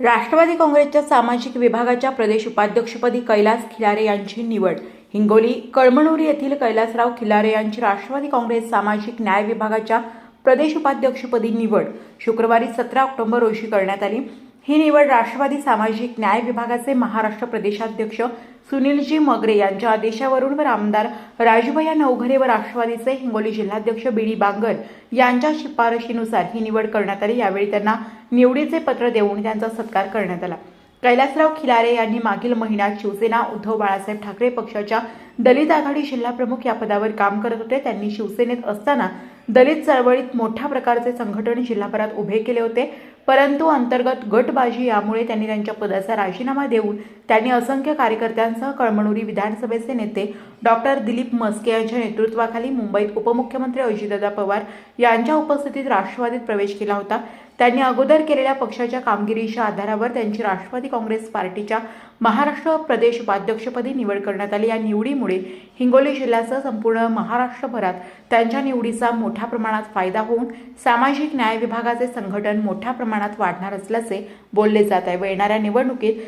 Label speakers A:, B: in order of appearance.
A: राष्ट्रवादी काँग्रेसच्या सामाजिक विभागाच्या प्रदेश उपाध्यक्षपदी कैलास खिलारे यांची निवड. हिंगोली कळमनुरी येथील कैलासराव खिलारे यांची राष्ट्रवादी काँग्रेस सामाजिक न्याय विभागाच्या प्रदेश उपाध्यक्षपदी निवड. शुक्रवारी सतरा ऑक्टोबर रोजी करण्यात आली. ही निवड राष्ट्रवादी सामाजिक न्याय विभागाचे महाराष्ट्र प्रदेशाध्यक्ष सुनीलजी मगरे यांच्या आदेशावरून व आमदार राजूभया नवघरे व राष्ट्रवादीचे हिंगोली जिल्हाध्यक्ष बी डी बांगर यांच्या शिफारशीनुसार ही निवड करण्यात आली. यावेळी त्यांना निवडीचे पत्र देऊन त्यांचा सत्कार करण्यात आला. कैलासराव खिलारे यांनी मागील महिन्यात शिवसेना उद्धव बाळासाहेब ठाकरे पक्षाच्या दलित आघाडी जिल्हाप्रमुख या पदावर काम करत होते. त्यांनी शिवसेनेत असताना दलित चळवळीत मोठ्या प्रकारचे संघटन जिल्हाभरात उभे केले होते. परंतु अंतर्गत गटबाजी यामुळे त्यांनी त्यांच्या पदाचा राजीनामा देऊन त्यांनी असंख्य कार्यकर्त्यांसह कळमनुरी विधानसभेचे नेते डॉक्टर दिलीप मस्के यांच्या नेतृत्वाखाली मुंबईत उपमुख्यमंत्री अजितदादा पवार यांच्या उपस्थितीत राष्ट्रवादीत प्रवेश केला होता. त्यांनी अगोदर केलेल्या पक्षाच्या कामगिरीच्या आधारावर त्यांची राष्ट्रवादी काँग्रेस पार्टीच्या महाराष्ट्र प्रदेश उपाध्यक्षपदी निवड करण्यात आली. या निवडीमुळे हिंगोली जिल्ह्यासह संपूर्ण महाराष्ट्रभरात त्यांच्या निवडीचा मोठ्या प्रमाणात फायदा होऊन सामाजिक न्याय विभागाचे संघटन मोठ्या प्रमाणात वाढणार असल्याचे बोलले जात आहे. व येणाऱ्या निवडणुकीत